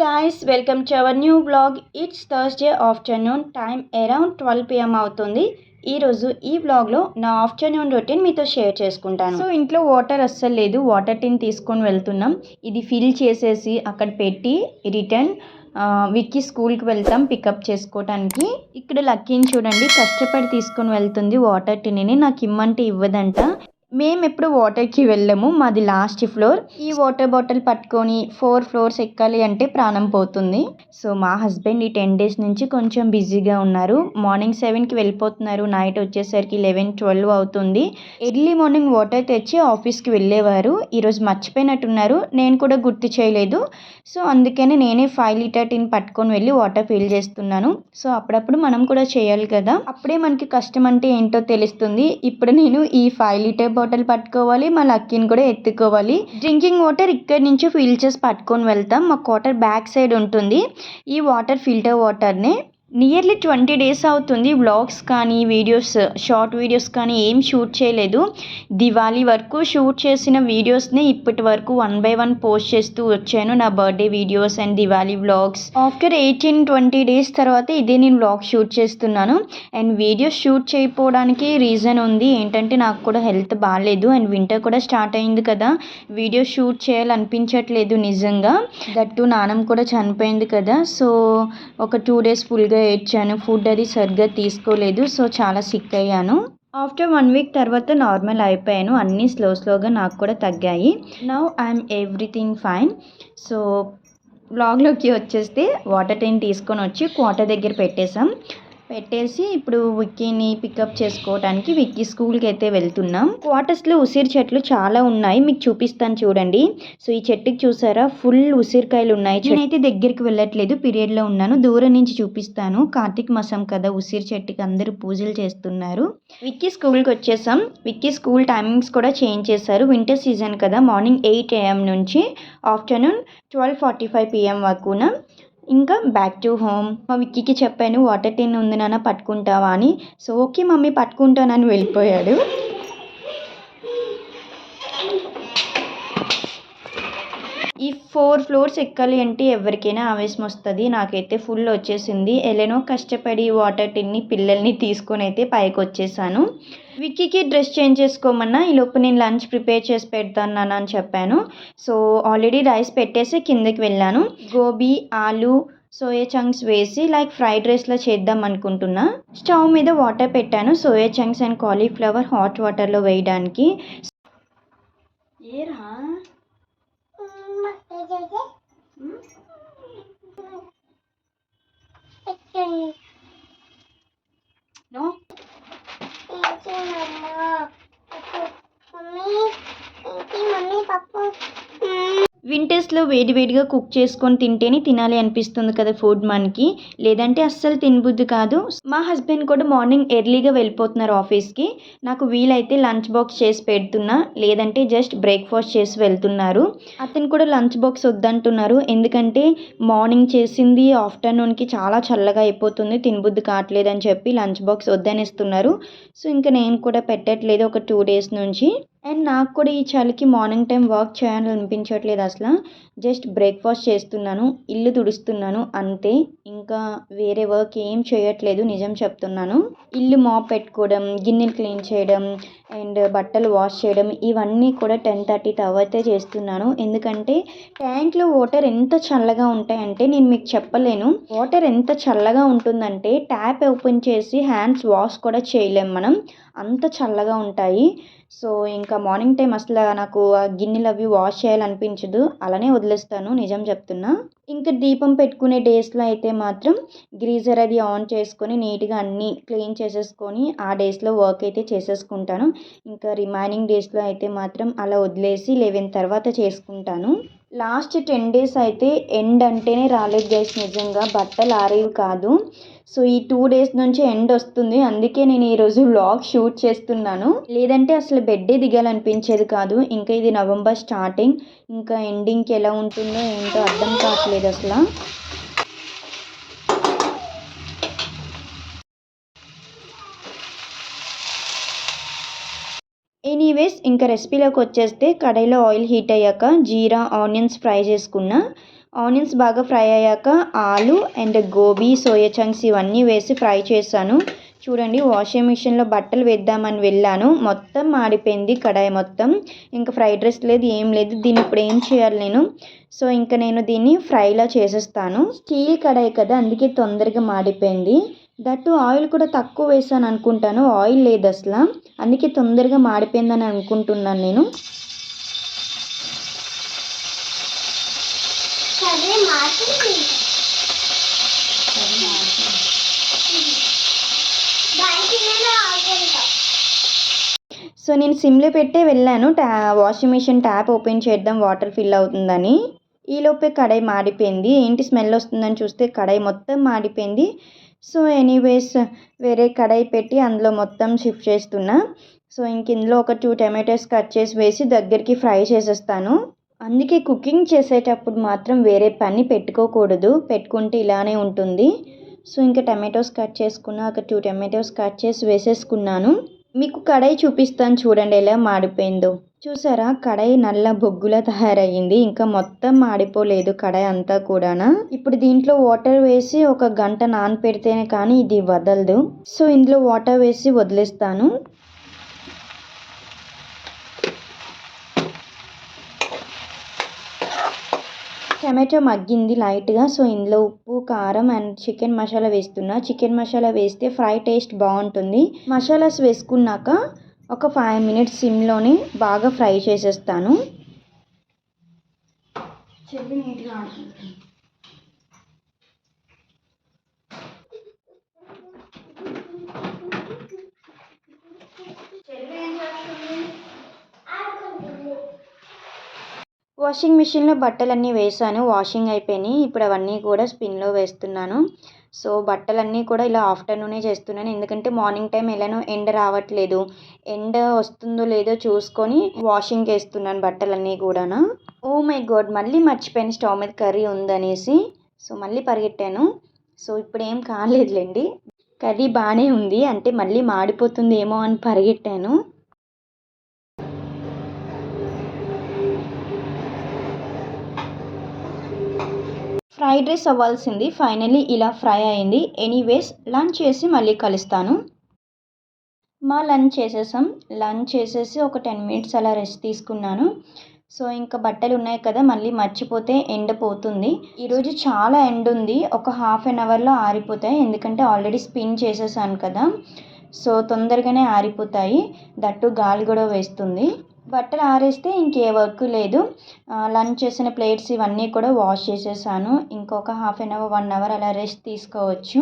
Guys welcome to our new blog it's Thursday afternoon time around twelve PM అవుతుంది. ఈరోజు ఈ బ్లాగ్లో నా ఆఫ్టర్నూన్ రొటీన్ మీతో షేర్ చేసుకుంటాను. సో ఇంట్లో వాటర్ అస్సలు లేదు. వాటర్ టిన్ తీసుకొని వెళ్తున్నాం. ఇది ఫిల్ చేసేసి అక్కడ పెట్టి రిటర్న్ విక్కీ స్కూల్కి వెళ్తాం పికప్ చేసుకోవడానికి ఇక్కడ లక్కీని చూడండి. కష్టపడి తీసుకొని వెళ్తుంది వాటర్ టిన్ని నాకు ఇమ్మంటే ఇవ్వదంట. మేము ఎప్పుడు వాటర్కి వెళ్ళము. మాది లాస్ట్ ఫ్లోర్. ఈ వాటర్ బాటిల్ పట్టుకొని ఫోర్ ఫ్లోర్స్ ఎక్కాలి అంటే ప్రాణం పోతుంది. సో మా హస్బెండ్ ఈ టెన్ డేస్ నుంచి కొంచెం బిజీగా ఉన్నారు. మార్నింగ్ సెవెన్కి వెళ్ళిపోతున్నారు. నైట్ వచ్చేసరికి లెవెన్ ట్వెల్వ్ అవుతుంది. ఎర్లీ మార్నింగ్ వాటర్ తెచ్చి ఆఫీస్కి వెళ్ళేవారు. ఈరోజు మర్చిపోయినట్టున్నారు. నేను కూడా గుర్తు చేయలేదు. సో అందుకనే నేనే ఫైవ్ లీటర్ టిన్ పట్టుకొని వెళ్ళి వాటర్ ఫిల్ చేస్తున్నాను. సో అప్పుడప్పుడు మనం కూడా చేయాలి కదా. అప్పుడే మనకి కష్టం అంటే ఏంటో తెలుస్తుంది. ఇప్పుడు నేను ఈ ఫైవ్ లీటర్ బాటిల్ పట్టుకోవాలి మా లక్కీని కూడా ఎత్తుకోవాలి. డ్రింకింగ్ వాటర్ ఇక్కడి నుంచి ఫిల్ చేసి పట్టుకొని వెళ్తాం. మాకు వాటర్ బ్యాక్ సైడ్ ఉంటుంది. ఈ వాటర్ ఫిల్టర్ వాటర్ని నియర్లీ ట్వంటీ డేస్ అవుతుంది వ్లాగ్స్ కానీ వీడియోస్ షార్ట్ వీడియోస్ కానీ ఏం షూట్ చేయలేదు. దివాళీ వరకు షూట్ చేసిన వీడియోస్ని ఇప్పటి వరకు వన్ బై వన్ పోస్ట్ చేస్తూ వచ్చాను నా birthday videos and Diwali vlogs. After eighteen twenty days తర్వాత ఇదే నేను వ్లాగ్ షూట్ చేస్తున్నాను. అండ్ వీడియోస్ షూట్ చేయకపోవడానికి రీజన్ ఉంది. ఏంటంటే నాకు కూడా హెల్త్ బాగాలేదు అండ్ వింటర్ కూడా స్టార్ట్ అయింది కదా. వీడియో షూట్ చేయాలనిపించట్లేదు నిజంగా. దట్టు నానం కూడా చనిపోయింది కదా. సో ఒక టూ డేస్ ఫుల్గా ఏడ్చాను ఫుడ్ అది సరిగ్గా తీసుకోలేదు సో చాలా సిక్ అయ్యాను. ఆఫ్టర్ వన్ వీక్ తర్వాత నార్మల్ అయిపోయాను. అన్నీ స్లో స్లోగా నాకు కూడా తగ్గాయి. Now I'm everything fine so బ్లాగ్లోకి వచ్చేస్తే వాటర్ టైం తీసుకొని వచ్చి క్వార్టర్ దగ్గర పెట్టేసాం పెట్టేసి ఇప్పుడు విక్కీని పికప్ చేసుకోవడానికి విక్కీ స్కూల్కి అయితే వెళ్తున్నాం. క్వార్టర్స్లో ఉసిరి చెట్లు చాలా ఉన్నాయి. మీకు చూపిస్తాను చూడండి. సో ఈ చెట్టుకి చూసారా? ఫుల్ ఉసిరికాయలు ఉన్నాయి. నేనైతే దగ్గరికి వెళ్ళట్లేదు. పీరియడ్లో ఉన్నాను. దూరం నుంచి చూపిస్తాను. కార్తీక మాసం కదా ఉసిరి చెట్టుకి అందరూ పూజలు చేస్తున్నారు. విక్కీ స్కూల్కి వచ్చేసాం. విక్కీ స్కూల్ టైమింగ్స్ కూడా చేంజ్ చేశారు. వింటర్ సీజన్ కదా మార్నింగ్ ఎయిట్ ఏఎం నుంచి afternoon twelve forty five PM వరకున. ఇంకా బ్యాక్ టు హోమ్ మా విక్కీకి చెప్పాను వాటర్ టిన్ ఉంది నాన్న పట్టుకుంటావా? అని. సో ఓకే మమ్మీ పట్టుకుంటానని వెళ్ళిపోయాడు. ఈ ఫోర్ ఫ్లోర్స్ ఎక్కాలి అంటే ఎవరికైనా ఆవేశం వస్తుంది. నాకైతే ఫుల్ వచ్చేసింది. ఎలానో కష్టపడి వాటర్ టిన్ని పిల్లల్ని తీసుకొని అయితే పైకి వచ్చేసాను విక్కీకి డ్రెస్ చేంజ్ చేసుకోమన్నా ఈ లోపు నేను లంచ్ ప్రిపేర్ చేసి పెడతాను అని చెప్పాను. సో ఆల్రెడీ రైస్ పెట్టేసి కిందకి వెళ్ళాను. గోబీ ఆలు సోయా చంక్స్ వేసి లైక్ ఫ్రైడ్ రైస్లో చేద్దాం అనుకుంటున్నా. స్టవ్ మీద వాటర్ పెట్టాను. Soya chunks and cauliflower hot వాటర్లో వేయడానికి. ఏరా? వింటర్స్లో వేడివేడిగా కుక్ చేసుకొని తింటేనే తినాలి అనిపిస్తుంది కదా ఫుడ్ మనకి. లేదంటే అస్సలు తినబుద్ది కాదు. మా హస్బెండ్ కూడా మార్నింగ్ ఎర్లీగా వెళ్ళిపోతున్నారు ఆఫీస్కి. నాకు వీలైతే లంచ్ బాక్స్ చేసి పెడుతున్నా. లేదంటే జస్ట్ బ్రేక్ఫాస్ట్ చేసి వెళ్తున్నారు. అతను కూడా లంచ్ బాక్స్ వద్దంటున్నారు. ఎందుకంటే మార్నింగ్ చేసింది ఆఫ్టర్నూన్కి చాలా చల్లగా అయిపోతుంది. తినబుద్ది కావట్లేదని అని చెప్పి లంచ్ బాక్స్ వద్దనిస్తున్నారు. సో ఇంకా నేను కూడా పెట్టట్లేదు ఒక టూ డేస్ నుంచి. అండ్ నాకు కూడా ఈ చలికి మార్నింగ్ టైం వర్క్ చేయాలనిపించట్లేదు అసలు. జస్ట్ బ్రేక్ఫాస్ట్ చేస్తున్నాను ఇల్లు తుడుస్తున్నాను అంతే. ఇంకా వేరే వర్క్ ఏం చేయట్లేదు నిజం చెప్తున్నాను. ఇల్లు మాప్ పెట్టుకోవడం గిన్నెలు క్లీన్ చేయడం అండ్ బట్టలు వాష్ చేయడం ఇవన్నీ కూడా టెన్ థర్టీ తర్వాతే చేస్తున్నాను. ఎందుకంటే ట్యాంక్లో వాటర్ ఎంత చల్లగా ఉంటాయంటే నేను మీకు చెప్పలేను. వాటర్ ఎంత చల్లగా ఉంటుందంటే ట్యాప్ ఓపెన్ చేసి హ్యాండ్స్ వాష్ కూడా చేయలేం మనం. అంత చల్లగా ఉంటాయి. సో ఇంకా మార్నింగ్ టైం అసలు నాకు ఆ గిన్నెలు అవి వాష్ చేయాలనిపించదు. అలానే వదిలేస్తాను నిజం చెప్తున్నా. ఇంకా దీపం పెట్టుకునే డేస్లో అయితే మాత్రం గ్రీజర్ అది ఆన్ చేసుకొని నీట్గా అన్నీ క్లీన్ చేసేసుకొని ఆ డేస్లో వర్క్ అయితే చేసేసుకుంటాను. ఇంకా రిమైనింగ్ డేస్లో అయితే మాత్రం అలా వదిలేసి లెవెన్ తర్వాత చేసుకుంటాను. లాస్ట్ టెన్ డేస్ అయితే ఎండ్ అంటేనే రాలేదు గైస్ నిజంగా. బట్టలు ఆరేవి కాదు. సో ఈ టూ డేస్ నుంచి ఎండ్ వస్తుంది. అందుకే నేను ఈరోజు వ్లాగ్ షూట్ చేస్తున్నాను. లేదంటే అసలు బెడ్డే దిగాలనిపించేది కాదు. ఇంకా ఇది నవంబర్ స్టార్టింగ్ ఇంకా ఎండింగ్కి ఎలా ఉంటుందో ఏంటో అర్థం కావట్లేదు అసలు. ఎనీవేస్ ఇంకా రెసిపీలోకి వచ్చేస్తే కడాయిలో ఆయిల్ హీట్ అయ్యాక జీరా ఆనియన్స్ ఫ్రై చేసుకున్న. ఆనియన్స్ బాగా ఫ్రై అయ్యాక ఆలు అండ్ గోబీ సోయా చంక్స్ ఇవన్నీ వేసి ఫ్రై చేశాను. చూడండి వాషింగ్ మిషన్లో బట్టలు వేద్దామని వెళ్ళాను. మొత్తం మాడిపోయింది కడాయి మొత్తం. ఇంకా ఫ్రైడ్ రైస్ లేదు ఏం లేదు. దీన్ని ఇప్పుడు ఏం చేయాలి నేను? సో ఇంకా నేను దీన్ని ఫ్రైలా చేసేస్తాను. స్టీల్ కడాయి కదా అందుకే తొందరగా మాడిపోయింది. దట్టు ఆయిల్ కూడా తక్కువ వేసాను అనుకుంటాను. ఆయిల్ లేదు అసలు. అందుకే తొందరగా మాడిపోయిందని అనుకుంటున్నాను నేను. సో నేను సిమ్లో పెట్టే వెళ్ళాను. ట్యా వాషింగ్ మిషన్ ట్యాప్ ఓపెన్ చేద్దాం వాటర్ ఫిల్ అవుతుందని. ఈలోపే కడాయి మాడిపోయింది. ఏంటి స్మెల్ వస్తుందని చూస్తే కడాయి మొత్తం మాడిపోయింది. సో ఎనీవేస్ వేరే కడాయి పెట్టి అందులో మొత్తం షిఫ్ట్ చేస్తున్నా. సో ఇంక ఇందులో ఒక టూ టమాటోస్ కట్ చేసి వేసి దగ్గరికి ఫ్రై చేసేస్తాను. అందుకే కుకింగ్ చేసేటప్పుడు మాత్రం వేరే పని పెట్టుకోకూడదు. పెట్టుకుంటే ఇలానే ఉంటుంది. సో ఇంకా టమాటోస్ కట్ చేసుకున్న ఒక టూ టమాటోస్ కట్ చేసి వేసేసుకున్నాను. మీకు కడాయి చూపిస్తాను చూడండి ఎలా మాడిపోయిందో. చూసారా? కడాయి నల్ల బొగ్గులా తయారయ్యింది. ఇంకా మొత్తం మాడిపోలేదు కడాయి అంతా కూడానా? ఇప్పుడు దీంట్లో వాటర్ వేసి ఒక గంట నానపెడితేనే కానీ ఇది వదలదు. సో ఇందులో వాటర్ వేసి వదిలేస్తాను. టమాటో మగ్గింది లైట్గా. సో ఇందులో ఉప్పు కారం అండ్ చికెన్ మసాలా వేస్తున్నా. చికెన్ మసాలా వేస్తే ఫ్రై టేస్ట్ బాగుంటుంది. మసాలాస్ వేసుకున్నాక ఒక ఫైవ్ మినిట్స్ సిమ్లోనే బాగా ఫ్రై చేసేస్తాను. వాషింగ్ మిషన్లో బట్టలన్నీ వేసాను వాషింగ్ అయిపోయినాయి. ఇప్పుడు అవన్నీ కూడా స్పిన్లో వేస్తున్నాను. సో బట్టలన్నీ కూడా ఇలా ఆఫ్టర్నూనే చేస్తున్నాను. ఎందుకంటే మార్నింగ్ టైం ఎలానో ఎండ రావట్లేదు. ఎండ వస్తుందో లేదో చూసుకొని వాషింగ్ వేస్తున్నాను బట్టలన్నీ కూడా ఓ మై గాడ్! మళ్ళీ మర్చిపోయిన. స్టవ్ మీద కర్రీ ఉందనేసి. సో మళ్ళీ పరిగెట్టాను. సో ఇప్పుడు ఏం కాలేదులేండి. కర్రీ బాగానే ఉంది. అంటే మళ్ళీ మాడిపోతుంది ఏమో అని పరిగెట్టాను. ఫ్రైడ్ రైస్ అవ్వాల్సింది. ఫైనల్లీ ఇలా ఫ్రై అయింది. ఎనీవేస్ లంచ్ చేసి మళ్ళీ కలుస్తాను. మా లంచ్ చేసేసాం. లంచ్ చేసేసి ఒక టెన్ మినిట్స్ అలా రెస్ట్ తీసుకున్నాను. సో ఇంకా బట్టలు ఉన్నాయి కదా మళ్ళీ మర్చిపోతే ఎండ పోతుంది. ఈరోజు చాలా ఎండ ఉంది. ఒక హాఫ్ అన్ అవర్లో ఆరిపోతాయి. ఎందుకంటే ఆల్రెడీ స్పిన్ చేసేసాను కదా. సో తొందరగానే ఆరిపోతాయి. దట్టు గాలి కూడా వేస్తుంది. బట్టలు ఆరేస్తే ఇంకే వర్క్ లేదు. లంచ్ చేసిన ప్లేట్స్ ఇవన్నీ కూడా వాష్ చేసేసాను. ఇంకొక half an hour one hour అలా రెస్ట్ తీసుకోవచ్చు.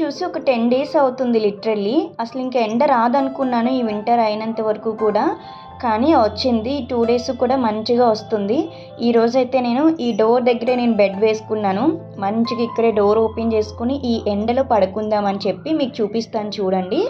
చూసి ఒక టెన్ డేస్ అవుతుంది లిటరల్లీ. అసలు ఇంకా ఎండ రాదనుకున్నాను ఈ వింటర్ అయినంత వరకు కూడా. కానీ వచ్చింది. ఈ టూ డేస్ కూడా మంచిగా వస్తుంది. ఈ రోజైతే నేను ఈ డోర్ దగ్గరే నేను బెడ్ వేసుకున్నాను. మంచిగా ఇక్కడే డోర్ ఓపెన్ చేసుకుని ఈ ఎండలో పడుకుందామని చెప్పి మీకు చూపిస్తాను చూడండి.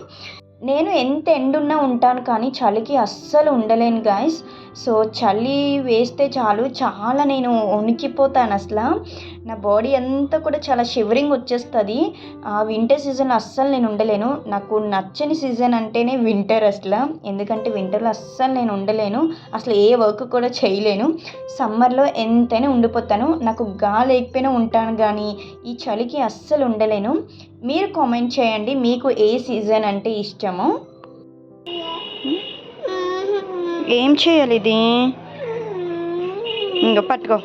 నేను ఎంత ఎండున్నా ఉంటాను కానీ చలికి అస్సలు ఉండలేను గాయస్ సో చలి వేస్తే చాలు. చాలా నేను ఉనికిపోతాను అసలు. నా బాడీ అంతా కూడా చాలా షివరింగ్ వచ్చేస్తుంది. ఆ వింటర్ సీజన్ అస్సలు నేను ఉండలేను. నాకు నచ్చని సీజన్ అంటేనే వింటర్ అసలు. ఎందుకంటే వింటర్లో అస్సలు నేను ఉండలేను. అసలు ఏ వర్క్ కూడా చేయలేను. సమ్మర్లో ఎంతైనా ఉండిపోతాను. నాకు గాలి లేకపోయినా ఉంటాను కానీ ఈ చలికి అస్సలు ఉండలేను. మీరు కామెంట్ చేయండి మీకు ఏ సీజన్ అంటే ఇష్టము? ఏం చేయాలి ఇది? ఇంకా పట్టుకో.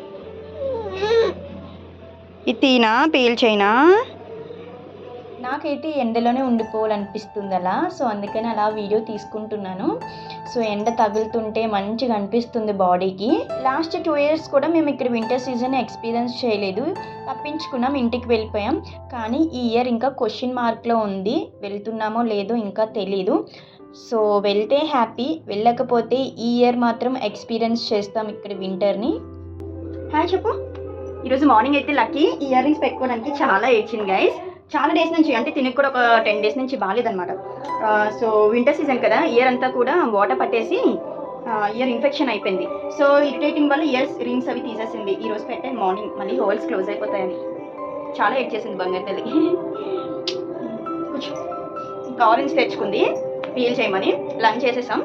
ఇది తీనా? పీల్చైనా? నాకైతే ఎండలోనే ఉండిపోవాలనిపిస్తుంది అలా సో అందుకని అలా వీడియో తీసుకుంటున్నాను. సో ఎండ తగులుతుంటే మంచిగా అనిపిస్తుంది బాడీకి. లాస్ట్ టూ ఇయర్స్ కూడా మేము ఇక్కడ వింటర్ సీజన్ ఎక్స్పీరియన్స్ చేయలేదు. తప్పించుకున్నాం ఇంటికి వెళ్ళిపోయాం. కానీ ఈ ఇయర్ ఇంకా క్వశ్చన్ మార్క్లో ఉంది. వెళ్తున్నామో లేదో ఇంకా తెలీదు. సో వెళ్తే హ్యాపీ. వెళ్ళకపోతే ఈ ఇయర్ మాత్రం ఎక్స్పీరియన్స్ చేస్తాం ఇక్కడ వింటర్ని. హాయ్ చెప్పు. ఈరోజు మార్నింగ్ అయితే లక్కీ. ఇయర్ రింగ్స్ పెట్టుకోవడానికి చాలా ఏడ్చింది గైస్ చాలా డేస్ నుంచి అంటే తినకు కూడా ఒక టెన్ డేస్ నుంచి బాగాలేదన్నమాట. సో వింటర్ సీజన్ కదా ఇయర్ అంతా కూడా వాటర్ పట్టేసి ఇయర్ ఇన్ఫెక్షన్ అయిపోయింది. సో ఇరిటేటింగ్ వల్ల ఇయర్స్ రింగ్స్ అవి తీసేసింది. ఈ రోజు పెట్టే మార్నింగ్ మళ్ళీ హోల్స్ క్లోజ్ అయిపోతాయని. చాలా ఎడ్ చేసింది బంగారు తల్లి. ఇంకా ఆరెంజ్ తెచ్చుకుంది. పీల్ చేయమని. లంచ్ చేసేసాం.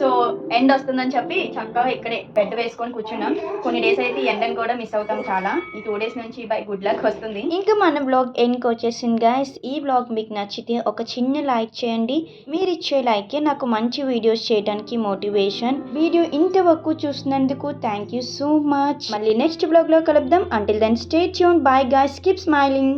సో ఎండ్ వస్తుందని చెప్పి చక్కగా ఇక్కడే బెడ్ వేసుకొని కూర్చున్నాం. కొన్ని డేస్ అయితే ఈ ఎండని కూడా మిస్ అవుతాం చాలా. ఈ టూ డేస్ నుంచి బై గుడ్ లక్ వస్తుంది. ఇంకా మన బ్లాగ్ ఎండ్కి వచ్చేసింది గాయస్ ఈ బ్లాగ్ మీకు నచ్చితే ఒక చిన్న లైక్ చేయండి. మీరు ఇచ్చే లైకే నాకు మంచి వీడియోస్ చేయడానికి మోటివేషన్. వీడియో ఇంతవరకు చూసినందుకు థ్యాంక్ యూ సో మచ్ మళ్ళీ నెక్స్ట్ బ్లాగ్లో కలుద్దాం. Until then stay tune bye guys keep smiling